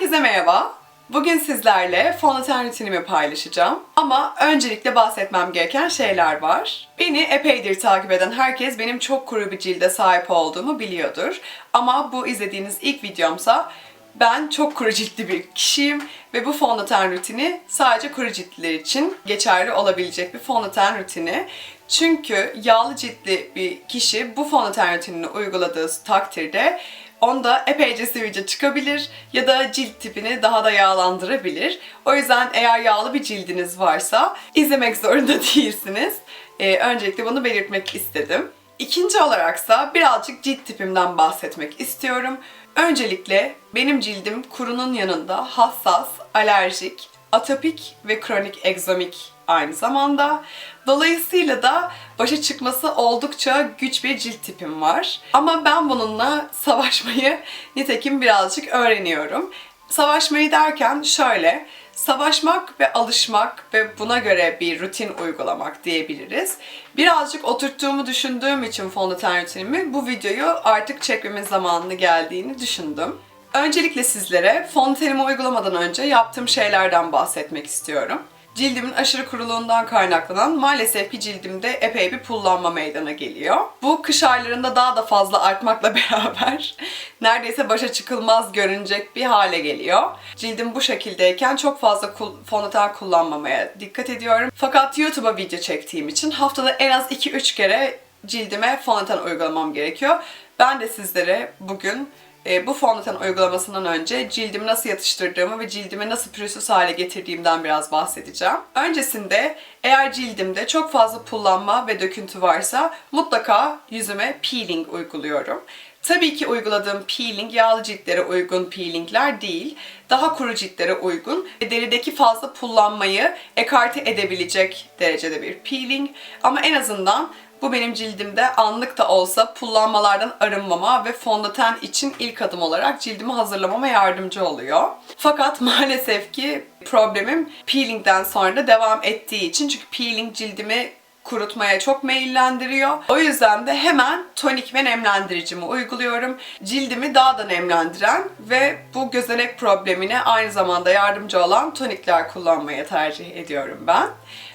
Herkese merhaba. Bugün sizlerle fondöten rutinimi paylaşacağım. Ama öncelikle bahsetmem gereken şeyler var. Beni epeydir takip eden herkes benim çok kuru bir cilde sahip olduğumu biliyordur. Ama bu izlediğiniz ilk videomsa ben çok kuru ciltli bir kişiyim ve bu fondöten rutini sadece kuru ciltliler için geçerli olabilecek bir fondöten rutini. Çünkü yağlı ciltli bir kişi bu fondöten rutinini uyguladığı takdirde onda epeyce sivilce çıkabilir ya da cilt tipini daha da yağlandırabilir. O yüzden eğer yağlı bir cildiniz varsa izlemek zorunda değilsiniz. Ee, öncelikle bunu belirtmek istedim. İkinci olaraksa birazcık cilt tipimden bahsetmek istiyorum. Öncelikle benim cildim kurunun yanında hassas, alerjik, atopik ve kronik egzomik aynı zamanda. Dolayısıyla da başa çıkması oldukça güç bir cilt tipim var. Ama ben bununla savaşmayı nitekim birazcık öğreniyorum. Savaşmayı derken şöyle, savaşmak ve alışmak ve buna göre bir rutin uygulamak diyebiliriz. Birazcık oturttuğumu düşündüğüm için fondöten rutinimi bu videoyu artık çekmemin zamanını geldiğini düşündüm. Öncelikle sizlere fondötenimi uygulamadan önce yaptığım şeylerden bahsetmek istiyorum. Cildimin aşırı kuruluğundan kaynaklanan maalesef ki cildimde epey bir pullanma meydana geliyor. Bu kış aylarında daha da fazla artmakla beraber neredeyse başa çıkılmaz görünecek bir hale geliyor. Cildim bu şekildeyken çok fazla fondöten kullanmamaya dikkat ediyorum. Fakat YouTube'a video çektiğim için haftada en az 2-3 kere cildime fondöten uygulamam gerekiyor. Ben de sizlere bugün e, bu fondöten uygulamasından önce cildimi nasıl yatıştırdığımı ve cildimi nasıl pürüzsüz hale getirdiğimden biraz bahsedeceğim. Öncesinde eğer cildimde çok fazla pullanma ve döküntü varsa mutlaka yüzüme peeling uyguluyorum. Tabii ki uyguladığım peeling yağlı ciltlere uygun peelingler değil. Daha kuru ciltlere uygun ve derideki fazla pullanmayı ekarte edebilecek derecede bir peeling. Ama en azından bu benim cildimde anlık da olsa pullanmalardan arınmama ve fondöten için ilk adım olarak cildimi hazırlamama yardımcı oluyor. Fakat maalesef ki problemim peelingden sonra da devam ettiği için çünkü peeling cildimi kurutmaya çok meyillendiriyor. O yüzden de hemen tonik ve nemlendiricimi uyguluyorum. Cildimi daha da nemlendiren ve bu gözenek problemine aynı zamanda yardımcı olan tonikler kullanmayı tercih ediyorum ben.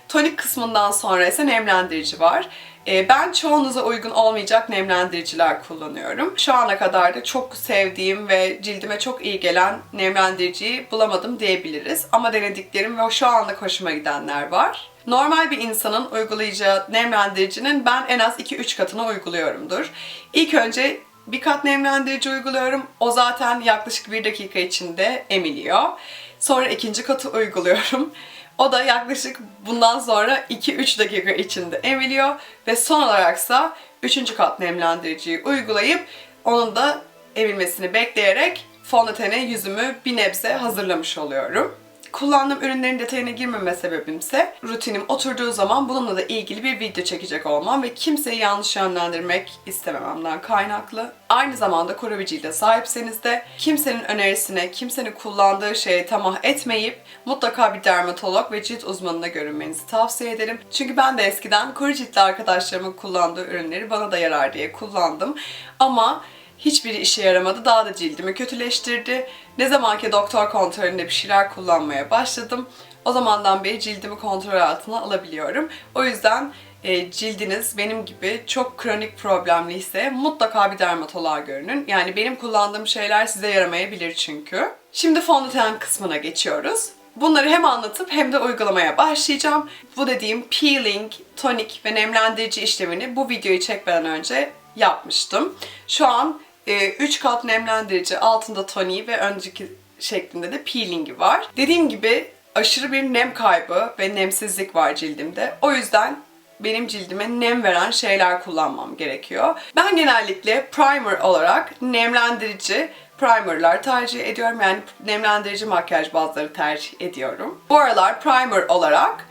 Tonik kısmından sonra ise nemlendirici var. Ee, Ben çoğunuza uygun olmayacak nemlendiriciler kullanıyorum. Şu ana kadar da çok sevdiğim ve cildime çok iyi gelen nemlendiriciyi bulamadım diyebiliriz. Ama denediklerim ve şu anlık hoşuma gidenler var. Normal bir insanın uygulayacağı nemlendiricinin ben en az 2-3 katını uyguluyorumdur. İlk önce bir kat nemlendirici uyguluyorum. O zaten yaklaşık 1 dakika içinde emiliyor. Sonra ikinci katı uyguluyorum. O da yaklaşık bundan sonra 2-3 dakika içinde emiliyor. Ve son olaraksa 3. kat nemlendiriciyi uygulayıp onun da emilmesini bekleyerek fondötene yüzümü bir nebze hazırlamış oluyorum. Kullandığım ürünlerin detayına girmeme sebebimse rutinim oturduğu zaman bununla da ilgili bir video çekecek olmam ve kimseyi yanlış yönlendirmek istemememden kaynaklı. Aynı zamanda cilde sahipseniz de kimsenin önerisine, kimsenin kullandığı şeye tamah etmeyip mutlaka bir dermatolog ve cilt uzmanına görünmenizi tavsiye ederim. Çünkü ben de eskiden kuru ciltli arkadaşlarımın kullandığı ürünleri bana da yarar diye kullandım. Ama Hiçbiri işe yaramadı. Daha da cildimi kötüleştirdi. Ne zaman ki doktor kontrolünde bir şeyler kullanmaya başladım. O zamandan beri cildimi kontrol altına alabiliyorum. O yüzden e, cildiniz benim gibi çok kronik problemliyse mutlaka bir dermatoloğa görünün. Yani benim kullandığım şeyler size yaramayabilir çünkü. Şimdi fondöten kısmına geçiyoruz. Bunları hem anlatıp hem de uygulamaya başlayacağım. Bu dediğim peeling, tonik ve nemlendirici işlemini bu videoyu çekmeden önce yapmıştım. Şu an 3 kat nemlendirici, altında toniği ve önceki şeklinde de peelingi var. Dediğim gibi aşırı bir nem kaybı ve nemsizlik var cildimde. O yüzden benim cildime nem veren şeyler kullanmam gerekiyor. Ben genellikle primer olarak nemlendirici primerlar tercih ediyorum. Yani nemlendirici makyaj bazları tercih ediyorum. Bu aralar primer olarak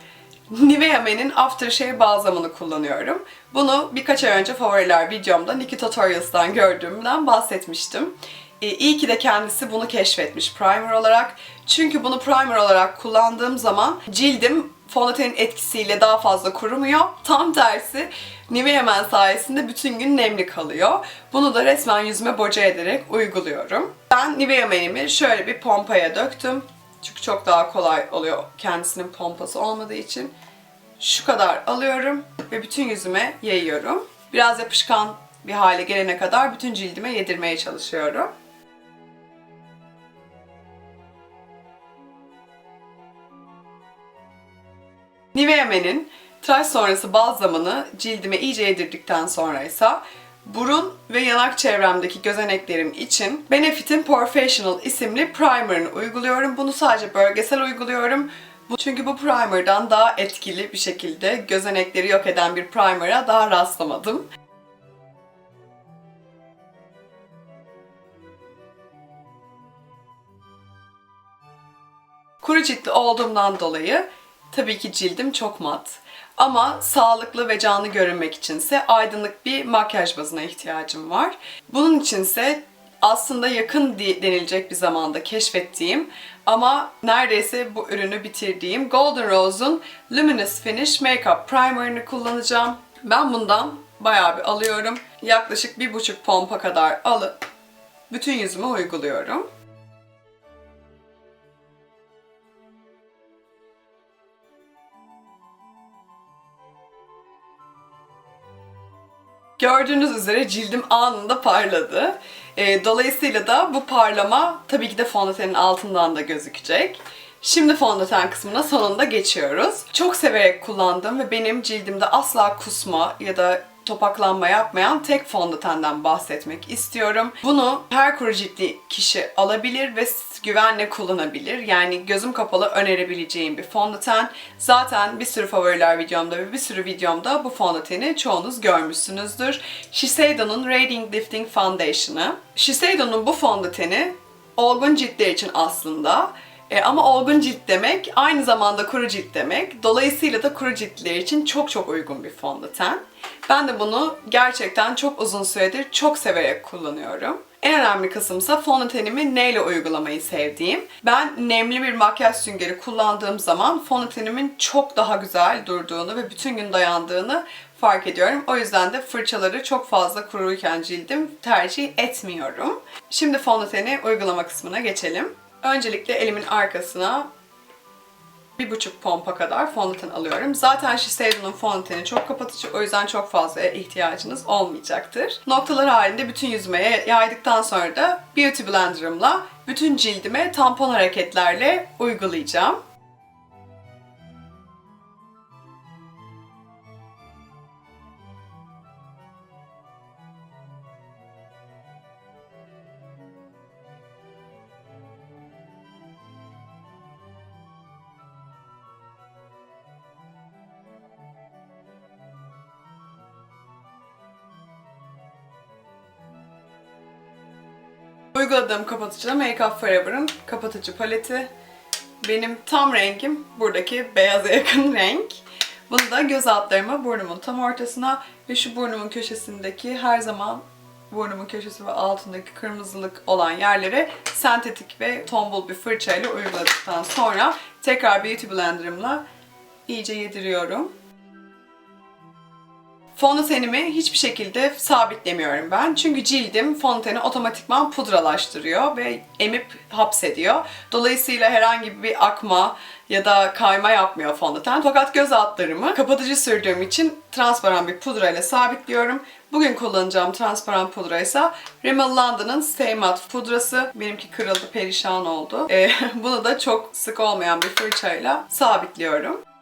Nivea Men'in Aftershave balzamını kullanıyorum. Bunu birkaç ay önce favoriler videomda Nikki Tutorials'tan gördüğümden bahsetmiştim. e, iyi ki de kendisi bunu keşfetmiş primer olarak. Çünkü bunu primer olarak kullandığım zaman cildim fondötenin etkisiyle daha fazla kurumuyor. Tam tersi Nivea Men sayesinde bütün gün nemli kalıyor. Bunu da resmen yüzüme boca ederek uyguluyorum. Ben Nivea Men'imi şöyle bir pompaya döktüm. Çünkü çok daha kolay oluyor kendisinin pompası olmadığı için. Şu kadar alıyorum ve bütün yüzüme yayıyorum. Biraz yapışkan bir hale gelene kadar bütün cildime yedirmeye çalışıyorum. Nivea Men'in tıraş sonrası balzamını cildime iyice yedirdikten sonra ise burun ve yanak çevremdeki gözeneklerim için Benefit'in Professional isimli primer'ını uyguluyorum. Bunu sadece bölgesel uyguluyorum. Çünkü bu primer'dan daha etkili bir şekilde gözenekleri yok eden bir primer'a daha rastlamadım. Kuru ciltli olduğumdan dolayı tabii ki cildim çok mat. Ama sağlıklı ve canlı görünmek içinse aydınlık bir makyaj bazına ihtiyacım var. Bunun içinse aslında yakın denilecek bir zamanda keşfettiğim ama neredeyse bu ürünü bitirdiğim Golden Rose'un Luminous Finish Makeup Primer'ını kullanacağım. Ben bundan bayağı bir alıyorum. Yaklaşık bir buçuk pompa kadar alıp bütün yüzüme uyguluyorum. Gördüğünüz üzere cildim anında parladı. Ee, dolayısıyla da bu parlama tabii ki de fondötenin altından da gözükecek. Şimdi fondöten kısmına sonunda geçiyoruz. Çok severek kullandığım ve benim cildimde asla kusma ya da topaklanma yapmayan tek fondötenden bahsetmek istiyorum. Bunu her kuru ciltli kişi alabilir ve güvenle kullanabilir. Yani gözüm kapalı önerebileceğim bir fondöten. Zaten bir sürü favoriler videomda ve bir sürü videomda bu fondöteni çoğunuz görmüşsünüzdür. Shiseido'nun Radiant Lifting Foundation'ı. Shiseido'nun bu fondöteni olgun ciltler için aslında e, ama olgun cilt demek aynı zamanda kuru cilt demek. Dolayısıyla da kuru ciltler için çok çok uygun bir fondöten. Ben de bunu gerçekten çok uzun süredir çok severek kullanıyorum. En önemli kısımsa fondötenimi neyle uygulamayı sevdiğim. Ben nemli bir makyaj süngeri kullandığım zaman fondötenimin çok daha güzel durduğunu ve bütün gün dayandığını fark ediyorum. O yüzden de fırçaları çok fazla kuruyken cildim tercih etmiyorum. Şimdi fondöteni uygulama kısmına geçelim. Öncelikle elimin arkasına bir buçuk pompa kadar fondöten alıyorum. Zaten Shiseido'nun fondöteni çok kapatıcı o yüzden çok fazla ihtiyacınız olmayacaktır. Noktalar halinde bütün yüzüme yaydıktan sonra da Beauty Blender'ımla bütün cildime tampon hareketlerle uygulayacağım. Uyguladığım kapatıcı da Make Up Forever'ın kapatıcı paleti. Benim tam rengim buradaki beyaza yakın renk. Bunu da göz altlarıma burnumun tam ortasına ve şu burnumun köşesindeki her zaman burnumun köşesi ve altındaki kırmızılık olan yerlere sentetik ve tombul bir fırçayla uyguladıktan sonra tekrar Beauty Blender'ımla iyice yediriyorum. Fondötenimi hiçbir şekilde sabitlemiyorum ben. Çünkü cildim fondöteni otomatikman pudralaştırıyor ve emip hapsediyor. Dolayısıyla herhangi bir akma ya da kayma yapmıyor fondöten. Fakat göz altlarımı kapatıcı sürdüğüm için transparan bir pudra ile sabitliyorum. Bugün kullanacağım transparan pudra ise Rimmel London'ın Stay Matte pudrası. Benimki kırıldı, perişan oldu. Ee, bunu da çok sık olmayan bir fırçayla sabitliyorum.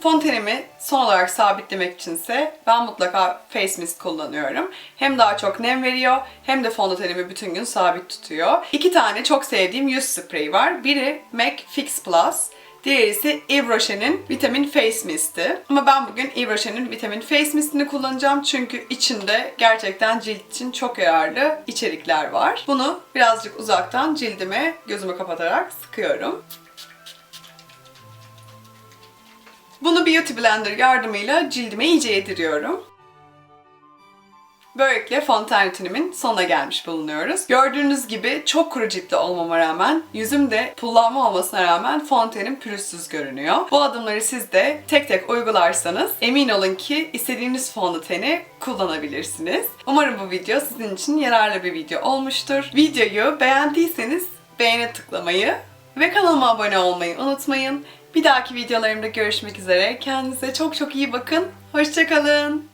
Fontenimi son olarak sabitlemek içinse ben mutlaka Face Mist kullanıyorum. Hem daha çok nem veriyor hem de fondötenimi bütün gün sabit tutuyor. İki tane çok sevdiğim yüz spreyi var. Biri MAC Fix Plus. Diğeri ise Yves Rocher'in Vitamin Face Mist'i. Ama ben bugün Yves Rocher'in Vitamin Face Mist'ini kullanacağım. Çünkü içinde gerçekten cilt için çok yararlı içerikler var. Bunu birazcık uzaktan cildime gözümü kapatarak sıkıyorum. Beauty Blender yardımıyla cildime iyice yediriyorum. Böylelikle fondöten rutinimin sonuna gelmiş bulunuyoruz. Gördüğünüz gibi çok kuru ciltli olmama rağmen, yüzümde pullanma olmasına rağmen fondötenim pürüzsüz görünüyor. Bu adımları siz de tek tek uygularsanız emin olun ki istediğiniz fondöteni kullanabilirsiniz. Umarım bu video sizin için yararlı bir video olmuştur. Videoyu beğendiyseniz beğene tıklamayı ve kanalıma abone olmayı unutmayın. Bir dahaki videolarımda görüşmek üzere. Kendinize çok çok iyi bakın. Hoşçakalın.